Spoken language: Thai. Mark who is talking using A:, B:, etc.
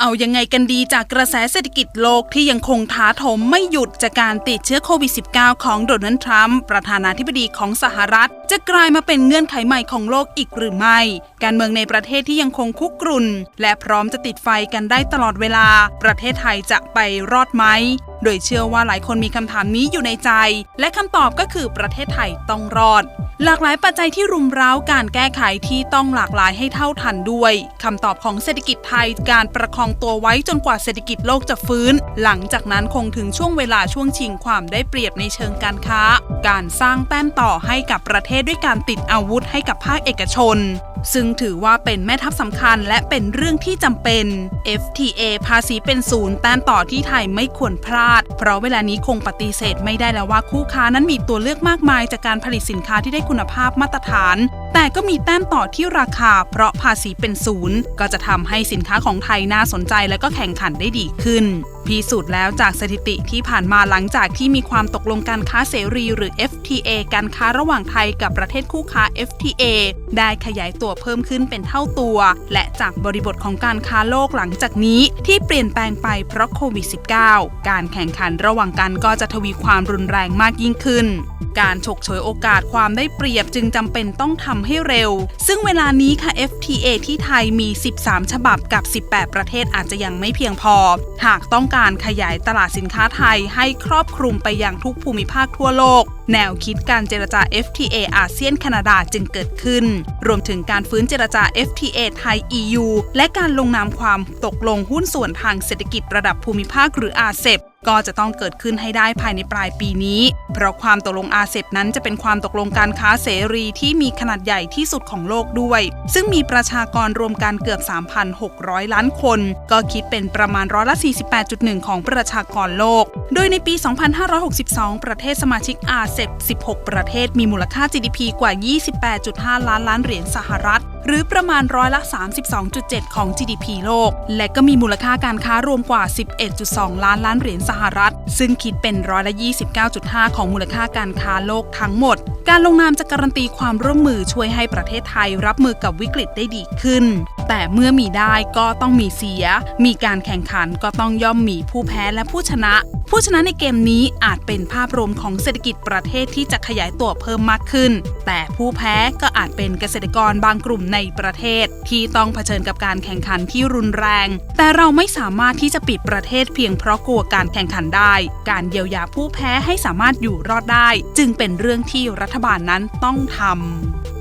A: เอายังไงกันดีจากกระแสเศรษฐกิจโลกที่ยังคงท้าโถมไม่หยุดจากการติดเชื้อโควิด -19 ของโดนัลด์ทรัมป์ประธานาธิบดีของสหรัฐ จะกลายมาเป็นเงื่อนไขใหม่ของโลกอีกหรือไม่ การเมืองในประเทศที่ยังคงคุกรุ่น และพร้อมจะติดไฟกันได้ตลอดเวลา ประเทศไทยจะไปรอดไหม โดยเชื่อว่าหลายคนมีคำถามนี้อยู่ในใจ และคำตอบก็คือประเทศไทยต้องรอด หลากหลายปัจจัยที่รุมเร้าการแก้ไขที่ต้องหลากหลายให้เท่าทันด้วยคำตอบของเศรษฐกิจไทยการประคองตัวไว้จนกว่าเศรษฐกิจโลกจะฟื้น หลังจากนั้นคงถึงช่วงเวลาช่วงชิงความได้เปรียบในเชิงการค้า การสร้างแต้มต่อให้กับประเทศด้วยการติดอาวุธให้กับภาคเอกชน ซึ่งถือว่าเป็นแม่ทัพสำคัญและเป็นเรื่องที่จำเป็น FTA ภาษีเป็นศูนย์แต้มต่อที่ไทยไม่ควรพลาด เพราะเวลานี้คงปฏิเสธไม่ได้แล้วว่าคู่ค้านั้นมีตัวเลือกมากมายจากการผลิตสินค้าที่ได้คุณภาพมาตรฐาน แต่ก็มีแต้มต่อที่ราคา เพราะภาษีเป็นศูนย์ ก็จะทำให้สินค้าของไทยน่าสนใจและก็แข่งขันได้ดีขึ้น พิสูจน์แล้วจากสถิติที่ผ่านมาหลังจากที่มีความตกลงการค้าเสรีหรือ FTA การค้าระหว่างไทยกับประเทศคู่ค้า FTA ได้ขยายตัวเพิ่มขึ้นเป็นเท่าตัว และจากบริบทของการค้าโลกหลังจากนี้ที่เปลี่ยนแปลงไปเพราะโควิด -19 การแข่งขันระหว่างกันก็จะทวีความรุนแรงมากยิ่งขึ้น การฉกฉวยโอกาสความได้เปรียบจึงจำเป็นต้องทำให้เร็ว ซึ่งเวลานี้ค่ะ FTA ที่ไทยมี 13 ฉบับกับ 18 ประเทศอาจจะยังไม่เพียงพอ หากต้องการขยายตลาดสินค้าไทยให้ครอบคลุมไปยังทุกภูมิภาคทั่วโลก แนวคิดการเจรจา FTA อาเซียนแคนาดาจึงเกิดขึ้น รวมถึงการฟื้นเจรจา FTA ไทย EU และการลงนามความตกลงหุ้นส่วนทางเศรษฐกิจระดับภูมิภาคหรืออาเซบก็จะต้องเกิดขึ้นให้ได้ภายในปลายปีนี้ เพราะความตกลงอาเซบนั้นจะเป็นความตกลงการค้าเสรีที่มีขนาดใหญ่ที่สุดของโลกด้วย ซึ่งมีประชากรรวมกันเกือบ 3,600 ล้านคน ก็คิดเป็นประมาณร้อยละ 48.1 ของประชากรโลก โดยในปี 2562 ประเทศสมาชิกอาเซบ16ประเทศมีมูลค่า GDP กว่า 28.5 ล้านล้านเหรียญสหรัฐ หรือประมาณร้อยละ 32.7 ของ GDP โลก และก็มีมูลค่าการค้ารวมกว่า 11.2 ล้านล้านเหรียญสหรัฐ ซึ่งคิดเป็นร้อยละ 29.5 ของมูลค่าการค้าโลกทั้งหมด การลงนามจะการันตีความร่วมมือช่วยให้ประเทศไทยรับมือกับวิกฤตได้ดีขึ้น แต่เมื่อมีได้ก็ต้องมีเสีย มีการแข่งขันก็ต้องย่อมมีผู้แพ้และผู้ชนะ ผู้ชนะในเกมนี้อาจเป็นภาพรวมของเศรษฐกิจประเทศที่จะขยายตัวเพิ่มมากขึ้น แต่ผู้แพ้ก็อาจเป็นเกษตรกรบางกลุ่มในประเทศ ที่ต้องเผชิญกับการแข่งขันที่รุนแรง แต่เราไม่สามารถที่จะปิดประเทศเพียงเพราะกลัวการแข่งขันได้ การเยียวยาผู้แพ้ให้สามารถอยู่รอดได้ จึงเป็นเรื่องที่รัฐบาลนั้นต้องทำ